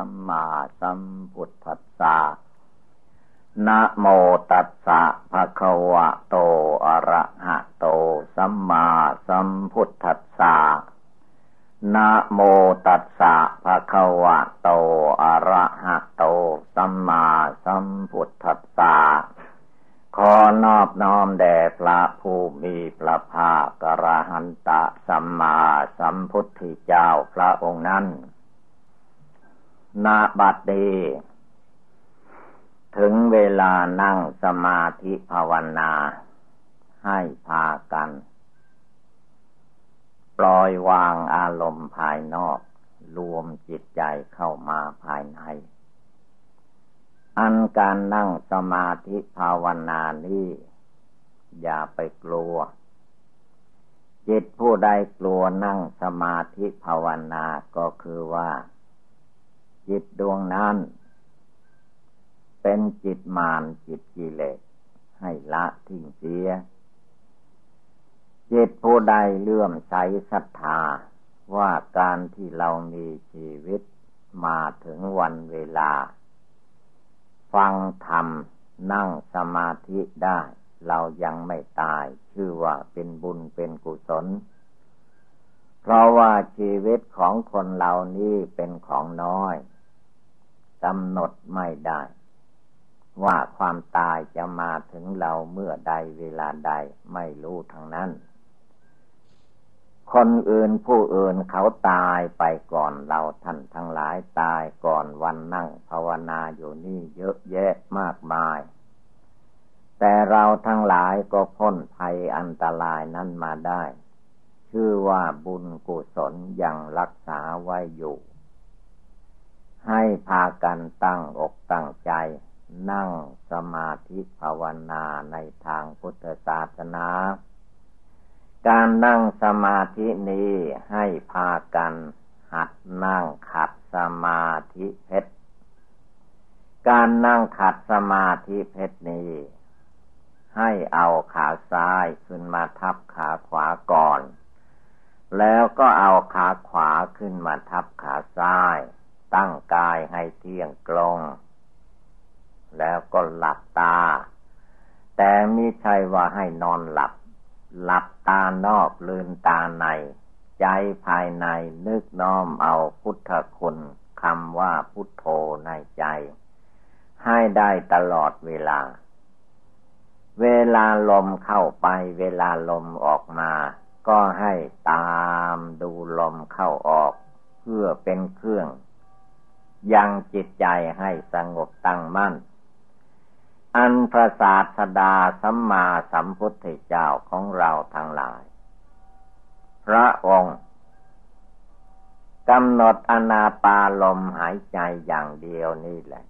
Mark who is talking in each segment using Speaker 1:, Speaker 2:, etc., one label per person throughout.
Speaker 1: สัมมาสัมพุทธัสสะนะโมตัสสะภะคะวะโตอะระหะโต สัมมาสัมพุทธัสสะนะโมตัสสะภะคะวะโตอะระหะโต สัมมาสัมพุทธัสสะขอนอบน้อมแด่พระผู้มีพระภาคกระหันตะสัมมาสัมพุทธเจ้าพระองค์นั้น นาบัดเดถึงเวลานั่งสมาธิภาวนา ให้พากัน ปล่อยวางอารมณ์ภายนอก รวมจิตใจเข้ามาภายใน อันการนั่งสมาธิภาวนานี้ อย่าไปกลัว จิตผู้ใดกลัวนั่งสมาธิภาวนาก็คือว่า จิตดวงนั้น เป็นจิตมารจิตกิเลสให้ละทิ้งเสีย จิตผู้ใดเลื่อมใสศรัทธาว่าการที่เรามีชีวิตมาถึงวันเวลา ฟังธรรมนั่งสมาธิได้ เรายังไม่ตาย ชื่อว่าเป็นบุญเป็นกุศล เพราะว่าชีวิตของคนเรานี้เป็นของน้อย กำหนดไม่ได้ ว่าความตายจะมาถึงเราเมื่อใดเวลาใดไม่รู้ทางนั้น คนอื่นผู้อื่นเขาตายไปก่อนเราท่านทั้งหลายตายก่อนวันนั่งภาวนาอยู่นี่เยอะแยะมากมาย แต่เราทั้งหลายก็พ้นภัยอันตรายนั้นมาได้ ชื่อว่าบุญกุศลยังรักษาไว้อยู่ ให้พากันตั้งอกตั้งใจ นั่งสมาธิภาวนาในทางพุทธศาสนา การนั่งสมาธินี้ให้พากันหัดนั่งขัดสมาธิเพชร การนั่งขัดสมาธิเพชรนี้ ให้เอาขาซ้ายขึ้นมาทับขาขวาก่อน แล้วก็เอาขาขวาขึ้นมาทับขาซ้าย ตั้งกายให้เที่ยงตรง แล้วก็หลับตา แต่ไม่ใช่ว่าให้นอนหลับ หลับตานอกลืนตาใน ใจภายในนึกน้อมเอาพุทธคุณคำว่าพุทโธในใจ ให้ได้ตลอดเวลา เวลาลมเข้าไป เวลาลมออกมา ก็ให้ตามดูลมเข้าออก เพื่อเป็นเครื่อง ยังจิตใจให้สงบตั้งมั่น อันพระศาสดาสัมมาสัมพุทธเจ้าของเราทั้งหลาย พระองค์กำหนดอนาปาลมหายใจอย่างเดียวนี่แหละ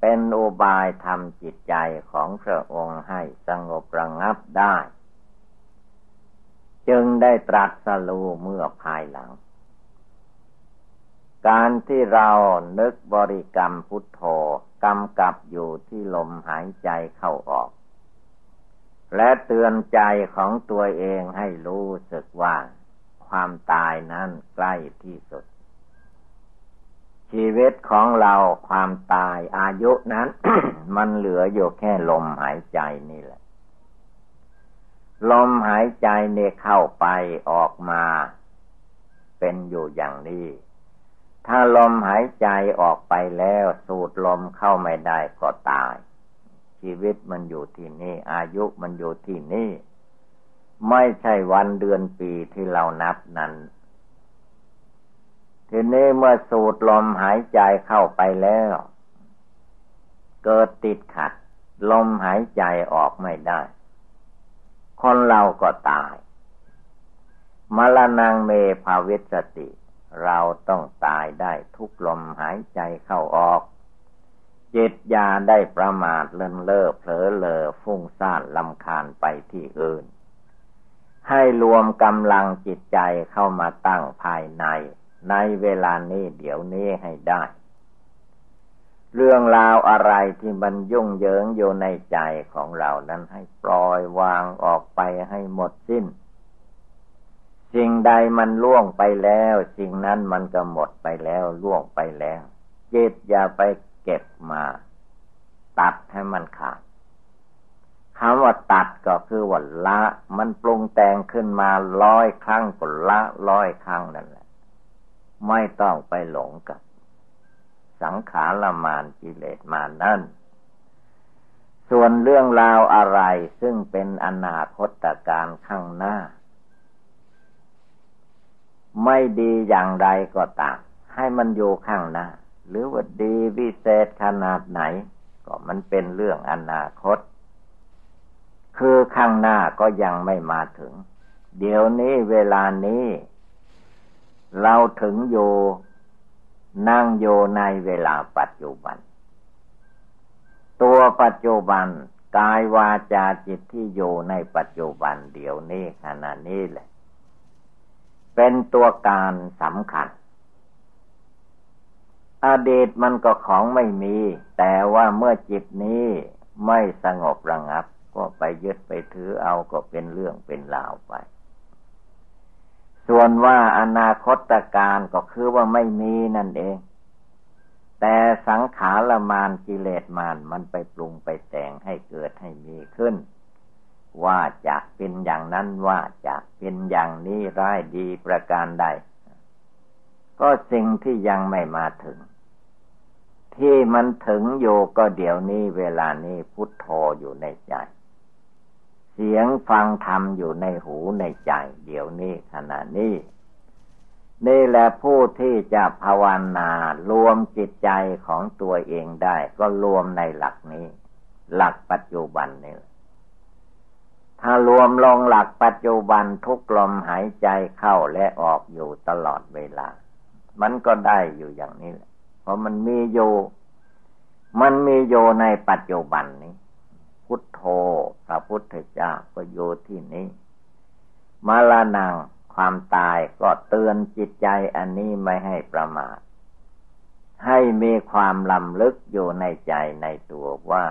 Speaker 1: เป็นอุบายทำจิตใจของพระองค์ให้สงบระงับได้ จึงได้ตรัสรู้เมื่อภายหลัง การที่เรานึกบริกรรมพุทโธกำกับอยู่ที่ลมหายใจเข้าออก และเตือนใจของตัวเองให้รู้สึกว่า ความตายนั้นใกล้ที่สุด ชีวิตของเราความตายอายุนั้น มันเหลืออยู่แค่ลมหายใจนี่แหละ ลมหายใจเนี่ยเข้าไปออกมา เป็นอยู่อย่างนี้ ถ้าลมหายใจออกไปแล้ว สูดลมเข้าไม่ได้ก็ตาย ชีวิตมันอยู่ที่นี่ อายุมันอยู่ที่นี่ ไม่ใช่วันเดือนปีที่เรานับนั้น ทีนี้เมื่อสูดลมหายใจเข้าไปแล้ว เกิดติดขัด ลมหายใจออกไม่ได้ คนเราก็ตายมรณงเมภาวิสติ เราต้องตายได้ทุกลมหายใจเข้าออก จิตยาได้ประมาทเลินเล่อเผลอเลอฟุ้งซ่านลำคาญไปที่อื่น ให้รวมกำลังจิตใจเข้ามาตั้งภายใน ในเวลานี้เดี๋ยวนี้ให้ได้ เรื่องราวอะไรที่มันยุ่งเหยิงอยู่ในใจของเรานั้นให้ปล่อยวางออกไปให้หมดสิ้น สิ่งใดมันล่วงไปแล้ว สิ่งนั้นมันก็หมดไปแล้วล่วงไปแล้วจิตอย่าไปเก็บมา ตัดให้มันขาดคำว่าตัดก็คือว่าละ มันปรุงแต่งขึ้นมาร้อยครั้งก็ละร้อยครั้งนั่นแหละ ไม่ต้องไปหลงกับ สังขารมานกิเลสมานั่น ส่วนเรื่องราวอะไรซึ่งเป็นอนาคตการข้างหน้า ไม่ดีอย่างไรก็ตาม ให้มันอยู่ข้างหน้า หรือว่าดีวิเศษขนาดไหน ก็มันเป็นเรื่องอนาคต คือข้างหน้าก็ยังไม่มาถึง เดี๋ยวนี้เวลานี้ เราถึงอยู่นั่งอยู่ในเวลาปัจจุบัน ตัวปัจจุบันกายวาจาจิตที่อยู่ในปัจจุบัน เดี๋ยวนี้ขณะนี้แหละ เป็นตัวการสำคัญ อดีตมันก็ของไม่มี แต่ว่าเมื่อจิตนี้ไม่สงบระงับ ก็ไปยึดไปถือเอาก็เป็นเรื่องเป็นราวไป ส่วนว่าอนาคตการก็คือว่าไม่มีนั่นเอง แต่สังขารมานกิเลสมานมันไปปรุงไปแต่งให้เกิดให้มีขึ้น ว่าจะเป็นอย่างนั้นว่าจะเป็นอย่างนี้ร้ายดีประการใด ก็สิ่งที่ยังไม่มาถึง ที่มันถึงอยู่ก็เดี๋ยวนี้เวลานี้พุทโธอยู่ในใจ เสียงฟังธรรมอยู่ในหูในใจ เดี๋ยวนี้ขณะนี้นี่แหละผู้ที่จะภาวนารวมจิตใจของตัวเองได้ ก็รวมในหลักนี้ หลักปัจจุบันนี่ ถ้ารวมลงหลักปัจจุบันทุกลมหายใจเข้าและออกอยู่ตลอดเวลา มันก็ได้อยู่อย่างนี้แหละ เพราะมันมีอยู่ มันมีอยู่ในปัจจุบันนี้ พุทโธพระพุทธเจ้าก็อยู่ที่นี้มาลานังความตายก็เตือนจิตใจอันนี้ไม่ให้ประมาท ให้มีความลำลึกอยู่ในใจในตัวว่า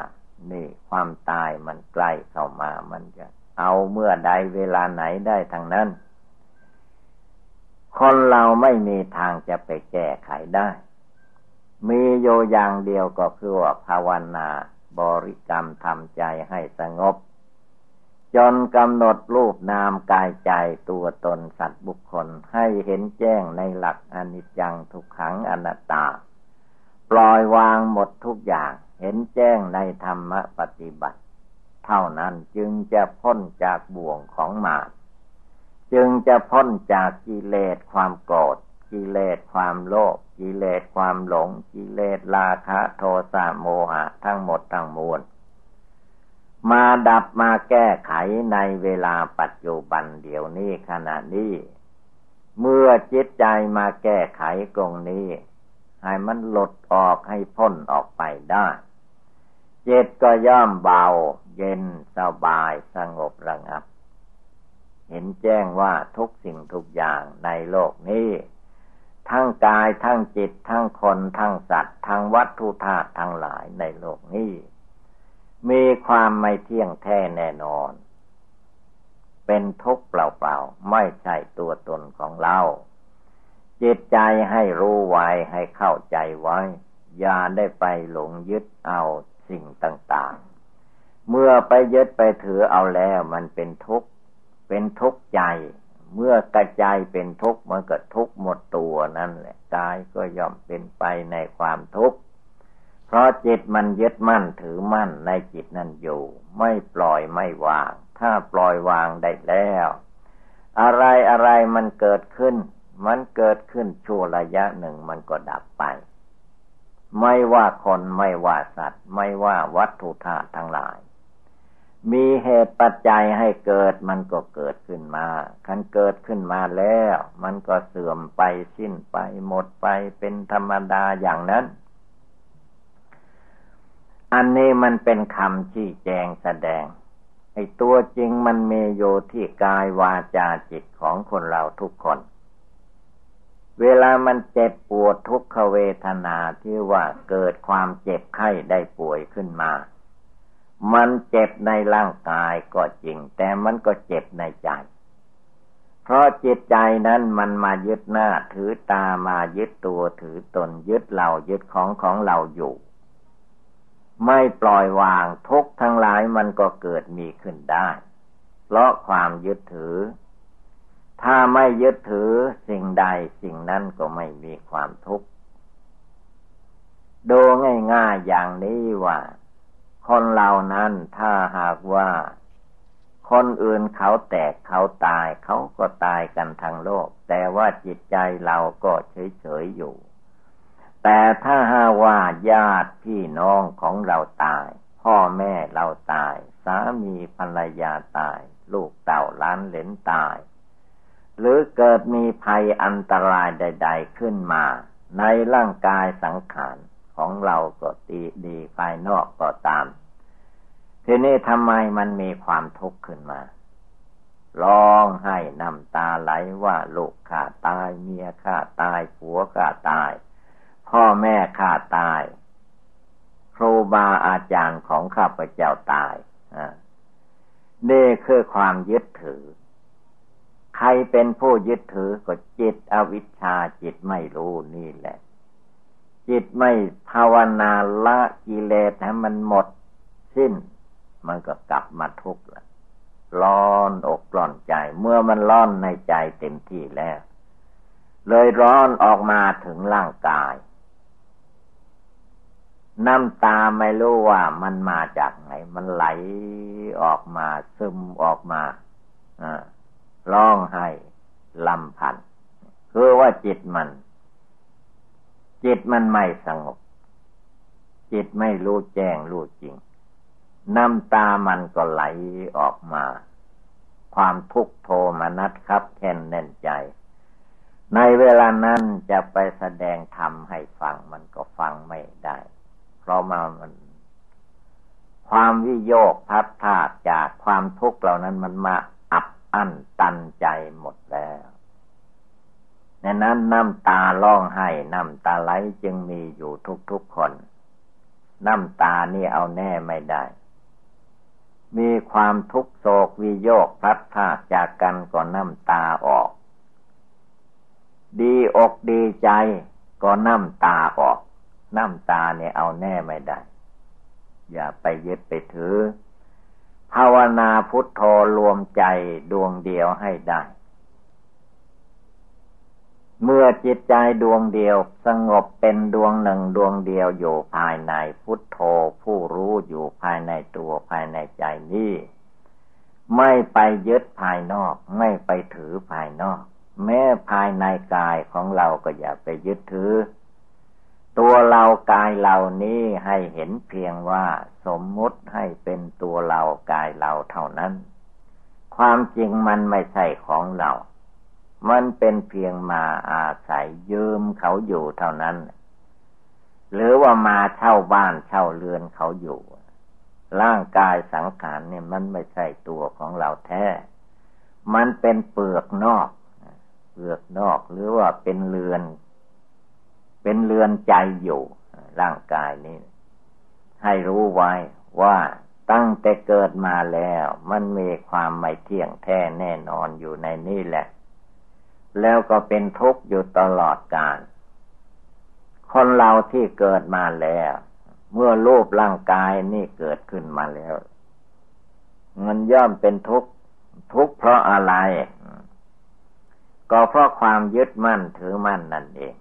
Speaker 1: นี่ความตายมันใกล้เข้ามามันจะ เอาเมื่อใดเวลาไหนได้ทั้งนั้น คนเราไม่มีทางจะไปแก้ไขได้ มีโยอย่างเดียวก็คือว่าภาวนาบริกรรมทำใจให้สงบ จนกำหนดรูปนามกายใจตัวตนสัตว์บุคคลให้เห็นแจ้งในหลักอนิจจังทุกขังอนัตตา ปล่อยวางหมดทุกอย่างเห็นแจ้งในธรรมปฏิบัติ เท่านั้นจึงจะพ้นจากบ่วงของมารจึงจะพ้นจากกิเลสความโกรธกิเลสความโลภกิเลสความหลง กิเลสราคะโทสะโมหะทั้งหมดทั้งมวลมาดับมาแก้ไขในเวลาปัจจุบันเดี๋ยวนี้ขณะนี้ เมื่อจิตใจมาแก้ไขตรงนี้ ให้มันหลดออกให้พ้นออกไปได้ จิตก็ย่อมเบา เย็นสบายสงบระงับ เห็นแจ้งว่าทุกสิ่งทุกอย่างในโลกนี้ ทั้งกายทั้งจิตทั้งคนทั้งสัตว์ ทั้งวัตถุธาตุทั้งหลายในโลกนี้ มีความไม่เที่ยงแท้แน่นอน เป็นทุกข์เปล่าๆ ไม่ใช่ตัวตนของเราจิตใจให้รู้ไว้ให้เข้าใจไว้ อย่าได้ไปหลงยึดเอา สิ่งต่าง ๆ เมื่อไปยึดไปถือเอาแล้วมันเป็นทุกข์ เป็นทุกข์ใจ เมื่อกระจายเป็นทุกข์มันก็ทุกข์หมดตัวนั่นแหละกายก็ย่อมเป็นไปในความทุกข์ เพราะจิตมันยึดมั่นถือมั่นในจิตนั่นอยู่ ไม่ปล่อยไม่วาง ถ้าปล่อยวางได้แล้ว อะไรอะไรมันเกิดขึ้น มันเกิดขึ้นชั่วระยะหนึ่งมันก็ดับไป ไม่ว่าคนไม่ว่าสัตว์ ไม่ว่าวัตถุธาตุทั้งหลาย มีเหตุปัจจัยให้เกิดมันก็เกิดขึ้นมาคันเกิดขึ้นมาแล้ว มันก็เสื่อมไปสิ้นไปหมดไปเป็นธรรมดาอย่างนั้น อันนี้มันเป็นคำชี้แจงแสดงไอ้ตัวจริงมันเมโยที่กายวาจาจิตของคนเราทุกคน เวลามันเจ็บปวดทุกขเวทนาที่ว่าเกิดความเจ็บไข้ได้ป่วยขึ้นมา มันเจ็บในร่างกายก็จริง แต่มันก็เจ็บในใจ เพราะจิตใจนั้นมันมายึดหน้าถือตามายึดตัวถือตนยึดเรายึดของของเราอยู่ ไม่ปล่อยวางทุกทั้งหลายมันก็เกิดมีขึ้นได้ เพราะความยึดถือ ถ้าไม่ยึดถือสิ่งใดสิ่งนั้นก็ไม่มีความทุกข์ดูง่ายๆอย่างนี้ว่า คนเรานั้นถ้าหากว่า คนอื่นเขาแตกเขาตายเขาก็ตายกันทั้งโลก แต่ว่าจิตใจเราก็เฉยๆอยู่ แต่ถ้าหาว่าญาติพี่น้องของเราตาย พ่อแม่เราตาย สามีภรรยาตาย ลูกเต่าล้านเหลนตาย หรือเกิดมีภัยอันตรายใด ๆ ขึ้นมา ในร่างกายสังขารของเราก็ตีดีภายนอกก็ตาม ทีนี้ทำไมมันมีความทุกข์ขึ้นมาร้องให้น้ำตาไหลว่าลูกข้าตายเมียข้าตายผัวข้าตาย พ่อแม่ข้าตาย ครูบาอาจารย์ของข้าพเจ้าตายนี่คือความยึดถือ ใครเป็นผู้ยึดถือก็จิตอวิชชาจิตไม่รู้นี่แหละ จิตไม่ภาวนาละกิเลสให้มันหมดสิ้น มันก็กลับมาทุกข์ละร้อนอกร้อนใจ เมื่อมันร้อนในใจเต็มที่แล้ว เลยร้อนออกมาถึงร่างกาย น้ำตาไม่รู้ว่ามันมาจากไหน มันไหลออกมาซึมออกมา ร้องให้ลำพัน คือว่าจิตมัน จิตมันไม่สงบ จิตไม่รู้แจ้งรู้จริง น้ำตามันก็ไหลออกมา ความทุกโทมนัสครับแค่นแน่นใจ ในเวลานั้นจะไปแสดงธรรมให้ฟังมันก็ฟังไม่ได้ เพราะมามันความวิโยคพัดพาดจากความทุกข์เหล่านั้นมันมาอับ อั้นตันใจหมดแล้วในนั้นน้ำตาร้องไห้น้ำตาไหลจึงมีอยู่ทุกๆคน น้ำตานี่เอาแน่ไม่ได้ มีความทุกโศกวิโยกพลัดพากจากกันก็น้ำตาออก ดีอกดีใจก็น้ำตาออก น้ำตาเนี่ยเอาแน่ไม่ได้ อย่าไปยึดไปถือ ภาวนาพุทโธรวมใจดวงเดียวให้ได้ เมื่อจิตใจดวงเดียวสงบเป็นดวงหนึ่งดวงเดียวอยู่ภายในพุทโธผู้รู้อยู่ภายในตัวภายในใจนี้ไม่ไปยึดภายนอก ไม่ไปถือภายนอก แม้ภายในกายของเราก็อย่าไปยึดถือ ตัวเรากายเรานี้ให้เห็นเพียงว่าสมมุติให้เป็นตัวเรากายเราเท่านั้น ความจริงมันไม่ใช่ของเรา มันเป็นเพียงมาอาศัยยืมเขาอยู่เท่านั้น หรือว่ามาเช่าบ้านเช่าเรือนเขาอยู่ ร่างกายสังขารเนี่ยมันไม่ใช่ตัวของเราแท้ มันเป็นเปลือกนอก เปลือกนอกหรือว่าเป็นเรือน เป็นเรือนใจอยู่ ร่างกายนี้ ให้รู้ไว้ว่าตั้งแต่เกิดมาแล้ว มันมีความไม่เที่ยงแท้แน่นอนอยู่ในนี่แหละ แล้วก็เป็นทุกข์อยู่ตลอดกาลคนเราที่เกิดมาแล้ว เมื่อรูปร่างกายนี่เกิดขึ้นมาแล้ว มันย่อมเป็นทุกข์ทุกข์เพราะอะไร ก็เพราะความยึดมั่นถือมั่นนั่นเอง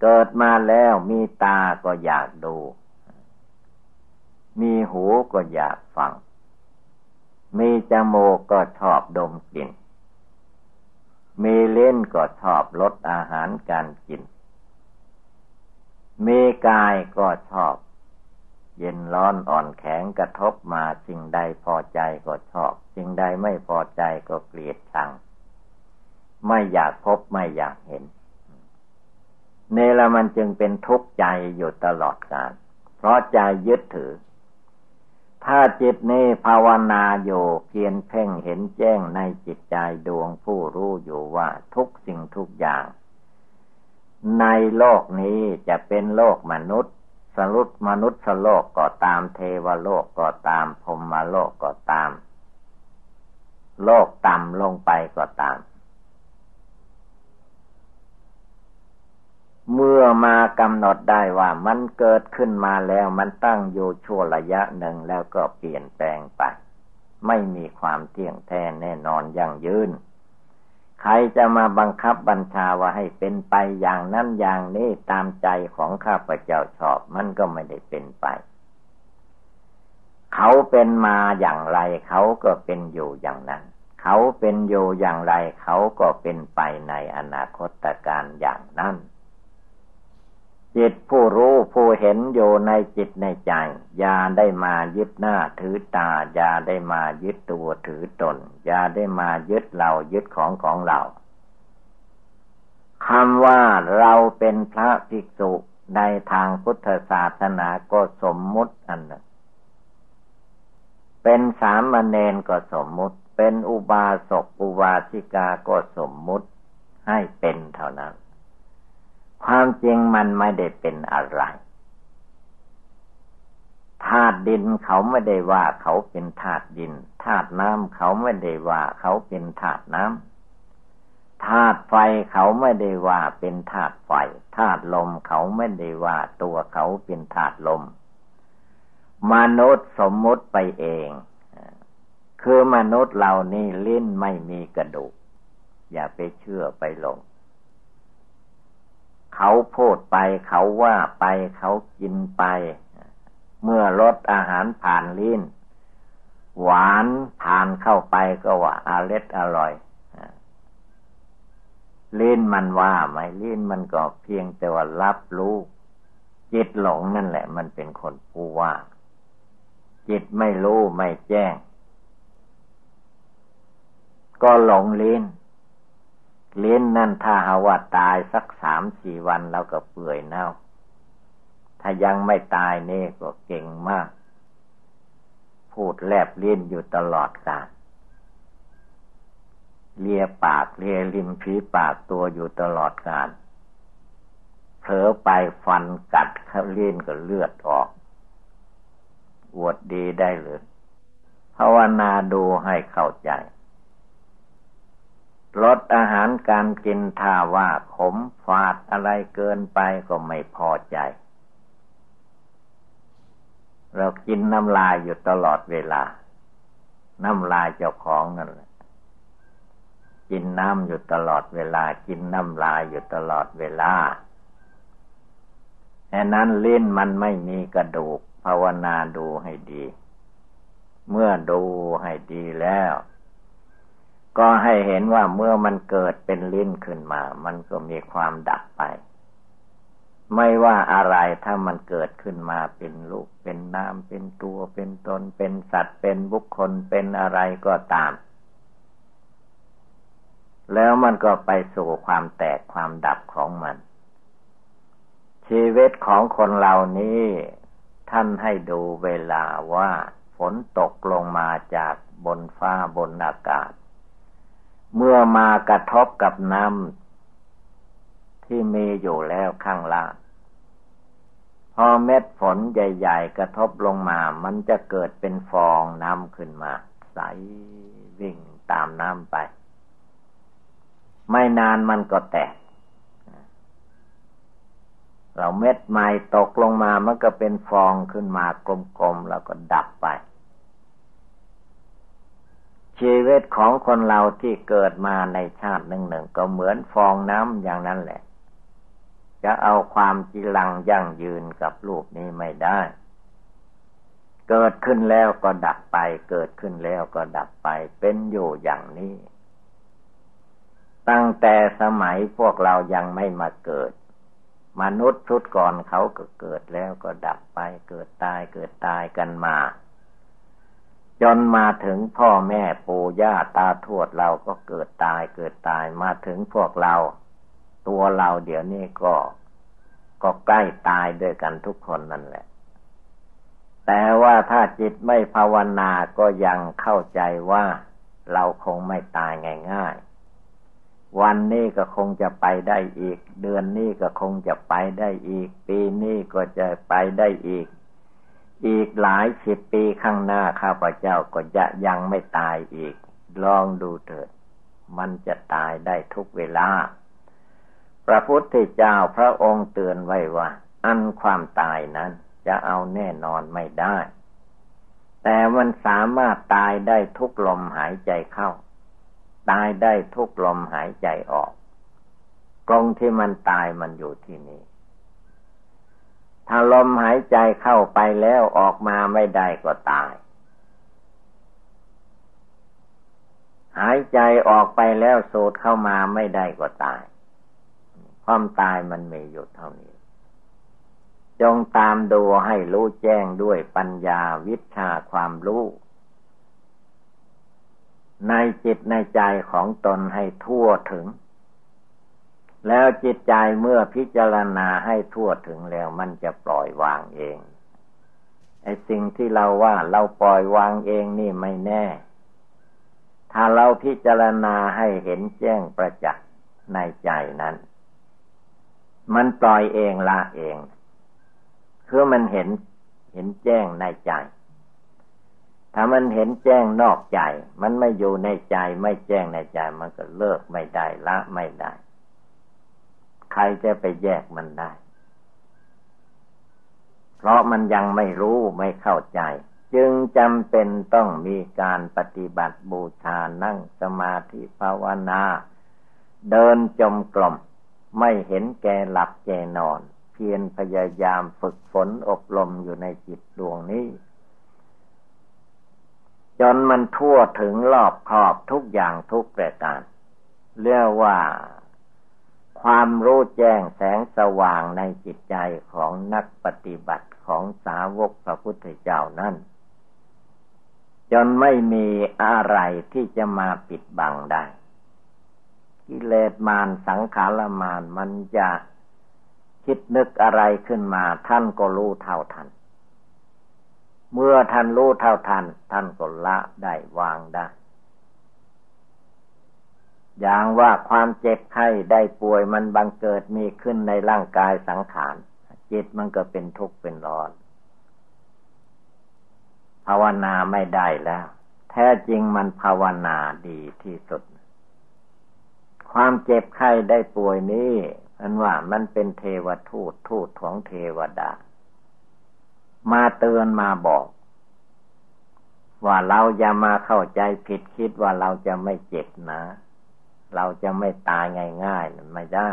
Speaker 1: เกิดมาแล้วมีตาก็อยากดู มีหูก็อยากฟัง มีจมูกก็ชอบดมกลิ่น มีเล่นก็ชอบลดอาหารการกิน มีกายก็ชอบ เย็นร้อนอ่อนแข็งกระทบมาสิ่งใดพอใจก็ชอบ สิ่งใดไม่พอใจก็เกลียดชัง ไม่อยากพบไม่อยากเห็น เนละมันจึงเป็นทุกข์ใจอยู่ตลอดกาลเพราะใจยึดถือ ถ้าจิตนี้ภาวนาอยู่เพียนเพ่งเห็นแจ้งในจิตใจดวงผู้รู้อยู่ว่าทุกสิ่งทุกอย่าง ในโลกนี้จะเป็นโลกมนุษย์สรุปมนุษย์โลกก็ตามเทวโลกก็ตามพรมโลกก็ตาม โลกต่ำลงไปก็ตาม เมื่อมากำหนดได้ว่ามันเกิดขึ้นมาแล้วมันตั้งอยู่ชั่วระยะหนึ่งแล้วก็เปลี่ยนแปลงไป ไม่มีความเที่ยงแท้แน่นอนยั่งยืน ใครจะมาบังคับบัญชาว่าให้เป็นไปอย่างนั้นอย่างนี้ตามใจของข้าพเจ้าชอบมันก็ไม่ได้เป็นไป เขาเป็นมาอย่างไรเขาก็เป็นอยู่อย่างนั้น เขาเป็นอยู่อย่างไรเขาก็เป็นไปในอนาคตการอย่างนั้น จิตผู้รู้ผู้เห็นอยู่ในจิตในใจ อย่าได้มายึดหน้าถือตา อย่าได้มายึดตัวถือตน อย่าได้มายึดเรายึดของของเราคำว่าเราเป็นพระภิกษุในทางพุทธศาสนาก็สมมุติอันหนึ่ง เป็นสามเณรก็สมมุติ เป็นอุบาสกอุบาสิกาก็สมมุติให้เป็นเท่านั้น ความจริงมันไม่ได้เป็นอะไรธาตุดินเขาไม่ได้ว่าเขาเป็นธาตุดินธาตุน้ำเขาไม่ได้ว่าเขาเป็นธาตุน้ำธาตุไฟเขาไม่ได้ว่าเป็นธาตุไฟธาตุลมเขาไม่ได้ว่าตัวเขาเป็นธาตุลมมนุษย์สมมุติไปเอง คือมนุษย์เรานี่ลิ้นไม่มีกระดูก อย่าไปเชื่อไปหลง เขาพูดไปเขาว่าไปเขากินไป เมื่อรสอาหารผ่านลิ้น หวานผ่านเข้าไปก็ว่าอาเล็ดอร่อยลิ้นมันว่าไหมลิ้นมันก็เพียงแต่ว่ารับรู้จิตหลงนั่นแหละ มันเป็นคนผู้ว่า จิตไม่รู้ไม่แจ้ง ก็หลงลิ้น ลิ้นนั่นถ้าหาว่าตายสักสามสี่วันแล้วก็เปื่อยเน่า ถ้ายังไม่ตายนี่ก็เก่งมาก พูดแลบเลิ้นอยู่ตลอดกาลเลียปากเลียริมผีปากตัวอยู่ตลอดกาลเผลอไปฟันกัดเข้าลิ้นก็เลือดออก อวดดีได้หรือภาวนาดูให้เข้าใจ ลดอาหารการกินถ้าว่าขมฝาดอะไรเกินไปก็ไม่พอใจ เรากินน้ำลายอยู่ตลอดเวลา น้ำลายเจ้าของนั่นแหละกินน้ำอยู่ตลอดเวลา กินน้ำลายอยู่ตลอดเวลาแค่นั้นลิ้นมันไม่มีกระดูก ภาวนาดูให้ดี เมื่อดูให้ดีแล้ว ก็ให้เห็นว่าเมื่อมันเกิดเป็นลิ้นขึ้นมา มันก็มีความดับไป ไม่ว่าอะไรถ้ามันเกิดขึ้นมาเป็นลูก เป็นนามเป็นตัวเป็นตน เป็นสัตว์เป็นบุคคลเป็นอะไรก็ตาม แล้วมันก็ไปสู่ความแตกความดับของมัน ชีวิตของคนเหล่านี้ท่านให้ดูเวลาว่าฝนตกลงมาจากบนฟ้าบนอากาศ เมื่อมากระทบกับน้ำที่มีอยู่แล้วข้างล่าง พอเม็ดฝนใหญ่ ๆ กระทบลงมา มันจะเกิดเป็นฟองน้ำขึ้นมา ใสวิ่งตามน้ำไป ไม่นานมันก็แตก เราเม็ดไม้ตกลงมา มันก็เป็นฟองขึ้นมากลมๆแล้วก็ดับไป ชีวิตของคนเราที่เกิดมาในชาติหนึ่งหนึ่งก็เหมือนฟองน้ำอย่างนั้นแหละ จะเอาความจีรังยั่งยืนกับรูปนี้ไม่ได้ เกิดขึ้นแล้วก็ดับไป เกิดขึ้นแล้วก็ดับไป เป็นอยู่อย่างนี้ ตั้งแต่สมัยพวกเรายังไม่มาเกิด มนุษย์ชุดก่อนเขาก็เกิดแล้วก็ดับไป เกิดตายเกิดตายกันมา จนมาถึงพ่อแม่ปู่ย่าตาทวดเราก็เกิดตายเกิดตายมาถึงพวกเรา ตัวเราเดี๋ยวนี้ก็ ก็ใกล้ตายด้วยกันทุกคนนั่นแหละ แต่ว่าถ้าจิตไม่ภาวนาก็ยังเข้าใจว่าเราคงไม่ตายง่ายวันนี้ก็คงจะไปได้อีก เดือนนี้ก็คงจะไปได้อีก ปีนี้ก็จะไปได้อีก อีกหลายสิบปีข้างหน้าข้าพเจ้าก็จะยังไม่ตายอีก ลองดูเถิด มันจะตายได้ทุกเวลา พระพุทธเจ้าพระองค์เตือนไว้ว่า อันความตายนั้นจะเอาแน่นอนไม่ได้ แต่มันสามารถตายได้ทุกลมหายใจเข้า ตายได้ทุกลมหายใจออก ตรงที่มันตายมันอยู่ที่นี่ ถ้าลมหายใจเข้าไปแล้วออกมาไม่ได้ก็ตาย หายใจออกไปแล้วสูดเข้ามาไม่ได้ก็ตาย ความตายมันมีอยู่เท่านี้ จงตามดูให้รู้แจ้งด้วยปัญญาวิชาความรู้ ในจิตในใจของตนให้ทั่วถึง แล้วจิตใจเมื่อพิจารณาให้ทั่วถึงแล้วมันจะปล่อยวางเอง ไอ้สิ่งที่เราว่าเราปล่อยวางเองนี่ไม่แน่ ถ้าเราพิจารณาให้เห็นแจ้งประจักษ์ในใจนั้น มันปล่อยเองละเอง คือมันเห็นเห็นแจ้งในใจ ถ้ามันเห็นแจ้งนอกใจ มันไม่อยู่ในใจไม่แจ้งในใจ มันก็เลิกไม่ได้ละไม่ได้ ใครจะไปแยกมันได้ เพราะมันยังไม่รู้ไม่เข้าใจ จึงจำเป็นต้องมีการปฏิบัติบูชานั่งสมาธิภาวนา เดินจมกลมไม่เห็นแก่หลับแก่นอน เพียรพยายามฝึกฝนอบรมอยู่ในจิตดวงนี้ จนมันทั่วถึงรอบขอบทุกอย่างทุกประการเรียกว่า ความรู้แจ้งแสงสว่างในจิตใจของนักปฏิบัติของสาวกพระพุทธเจ้านั้นจนไม่มีอะไรที่จะมาปิดบังได้กิเลสมารสังขารมารมันจะคิดนึกอะไรขึ้นมา ท่านก็รู้เท่าทัน เมื่อท่านรู้เท่าทัน ท่านก็ละได้วางได้ อย่างว่าความเจ็บไข้ได้ป่วยมันบังเกิดมีขึ้นในร่างกายสังขาร จิตมันก็เป็นทุกข์เป็นร้อนภาวนาไม่ได้แล้ว แท้จริงมันภาวนาดีที่สุด ความเจ็บไข้ได้ป่วยนี้อันว่ามันเป็นเทวทูตทูตของเทวดา มาเตือนมาบอก ว่าเราอย่ามาเข้าใจผิดคิดว่าเราจะไม่เจ็บนะ เราจะไม่ตายง่ายๆไม่ได้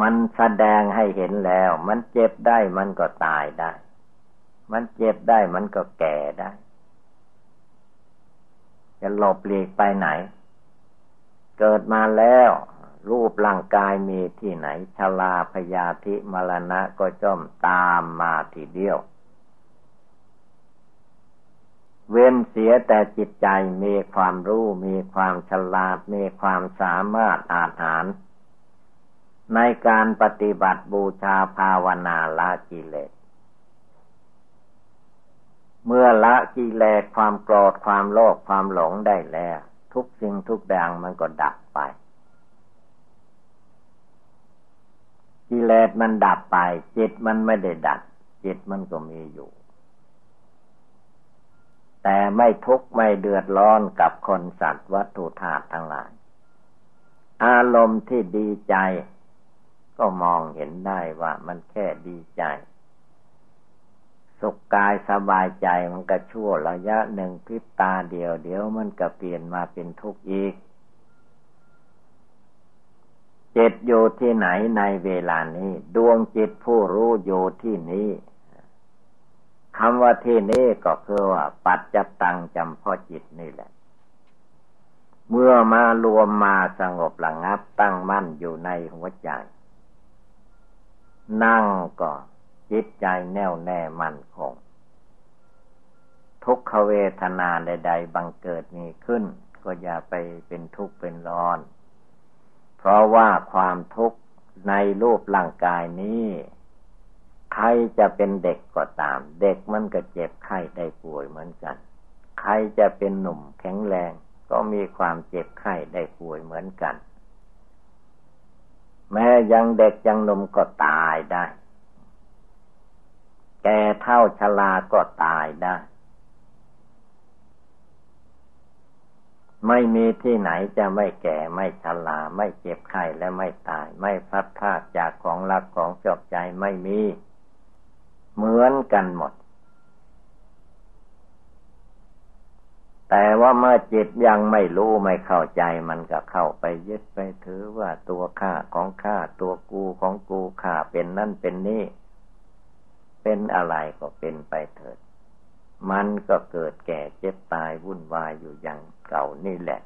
Speaker 1: มันแสดงให้เห็นแล้ว มันเจ็บได้มันก็ตายได้ มันเจ็บได้มันก็แก่ได้ จะหลบหลีกไปไหน เกิดมาแล้ว รูปร่างกายมีที่ไหนชลาพยาธิมรณะก็จ้อมตามมาทีเดียว เว้นเสียแต่จิตใจมีความรู้มีความฉลาดมีความสามารถอาหาร ในการปฏิบัติบูชาภาวนาละกิเลส เมื่อละกิเลสความโกรธความโลภความหลงได้แล้ว ทุกสิ่งทุกอย่างมันก็ดับไป กิเลสมันดับไป จิตมันไม่ได้ดับจิตมันก็มีอยู่ แต่ไม่ทุกข์ไม่เดือดร้อนกับคนสัตว์วัตถุธาตุทั้งหลาย อารมณ์ที่ดีใจ ก็มองเห็นได้ว่ามันแค่ดีใจ สุขกายสบายใจมันก็ชั่วระยะหนึ่งพิบตาเดียวเดี๋ยวมันก็เปลี่ยนมาเป็นทุกข์อีก เจ็ดอยู่ที่ไหนในเวลานี้ ดวงจิตผู้รู้อยู่ที่นี้ คำว่าที่นี้ก็คือว่า ปัจจตังจำพ่อจิตนี่แหละ เมื่อมารวมมาสงบระงับตั้งมั่นอยู่ในหัวใจ นั่งก็จิตใจแน่วแน่มั่นคง ทุกขเวทนาใด ๆ บังเกิดมีขึ้น ก็อย่าไปเป็นทุกข์เป็นร้อน เพราะว่าความทุกข์ในรูปร่างกายนี้ ใครจะเป็นเด็กก็ตาม เด็กมันก็เจ็บไข้ได้ป่วยเหมือนกัน ใครจะเป็นหนุ่มแข็งแรงก็มีความเจ็บไข้ได้ป่วยเหมือนกัน แม้ยังเด็กยังหนุ่มก็ตายได้ แก่เท่าชราก็ตายได้ ไม่มีที่ไหนจะไม่แก่ไม่ชราไม่เจ็บไข้และไม่ตาย ไม่พัดพลาดจากของรักของชอบใจไม่มี เหมือนกันหมด แต่ว่าเมื่อจิตยังไม่รู้ไม่เข้าใจมันก็เข้าไปยึดไปถือว่าตัวข้าของข้าตัวกูของกูข้าเป็นนั่นเป็นนี่ เป็นอะไรก็เป็นไปเถิด มันก็เกิดแก่เจ็บตายวุ่นวายอยู่อย่างเก่านี่แหละ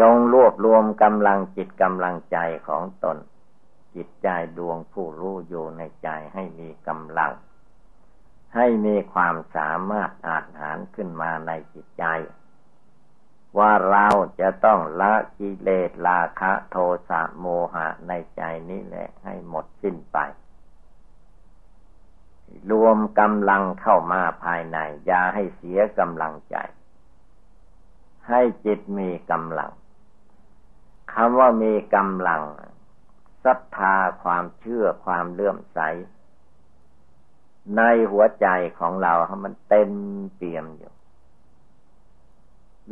Speaker 1: จงรวบรวมกำลังจิตกำลังใจของตน จิตใจดวงผู้รู้อยู่ในใจให้มีกำลัง ให้มีความสามารถอาจหารขึ้นมาในจิตใจ ว่าเราจะต้องละกิเลสราคะโทสะโมหะในใจนี้แหละให้หมดสิ้นไป รวมกำลังเข้ามาภายใน อย่าให้เสียกำลังใจ ให้จิตมีกำลังคำว่ามีกำลัง ศรัทธาความเชื่อความเลื่อมใส ในหัวใจของเราให้มันเต็มเปี่ยมอยู่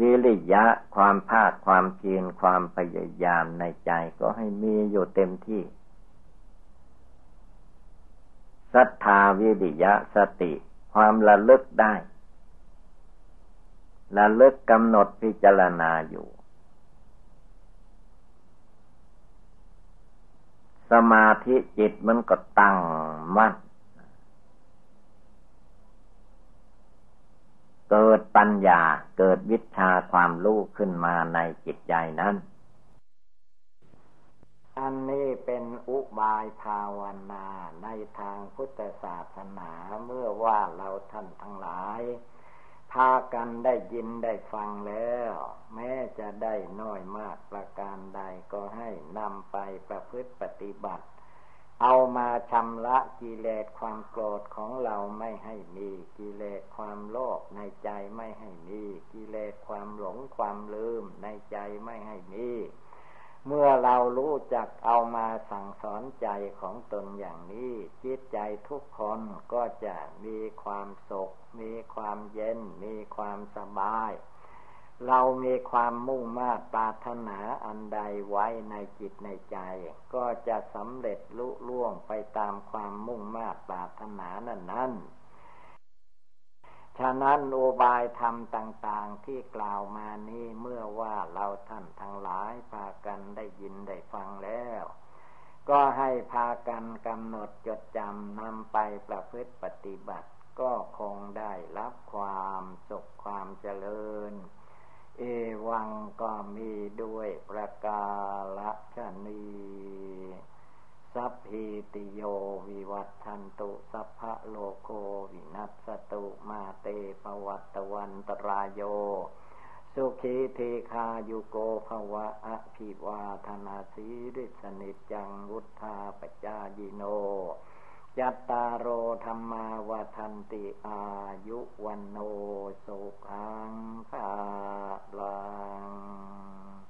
Speaker 1: วิริยะความภาคความเพียรความพยายามในใจก็ให้มีอยู่เต็มที่ศรัทธาวิริยะสติความระลึกได้ระลึกกำหนดพิจารณาอยู่ สมาธิจิตมันก็ตั้งมั่นเกิดปัญญาเกิดวิชาความรู้ขึ้นมาในจิตใจนั้น อันนี้เป็นอุบายภาวนาในทางพุทธศาสนาเมื่อว่าเราท่านทั้งหลาย พากันได้ยินได้ฟังแล้ว แม้จะได้น้อยมากประการใดก็ให้นำไปประพฤติปฏิบัติ เอามาชำระกิเลสความโกรธของเราไม่ให้มีกิเลสความโลภในใจไม่ให้มีกิเลสความหลงความลืมในใจไม่ให้มี เมื่อเรารู้จักเอามาสั่งสอนใจของตนอย่างนี้ จิตใจทุกคนก็จะมีความสุข มีความเย็น มีความสบาย เรามีความมุ่งมา่ปรารถนาอันใดไว้ในจิตในใจ ก็จะสำเร็จลุล่วงไปตามความมุ่งมา่ปรารถนานั้นนั้น ฉะนั้นอุบายธรรมต่าง ๆที่กล่าวมานี้เมื่อว่าเราท่านทั้งหลายพากันได้ยินได้ฟังแล้ว ก็ให้พากันกำหนดจดจำนำไปประพฤติปฏิบัติ ก็คงได้รับความสุขความเจริญ เอวังก็มีด้วยประกาศนี สัพพิติโยวิวัตทันตุสัพพะโลโกวินัสตุมาเตปวัตวันตรายโย สุขีเทคายุโกภวะอภิวาธนาสีริสนิจังวุธาปจายิโนยัตตาโรธรรมาวทันติอายุวันโนสุขังภาลัง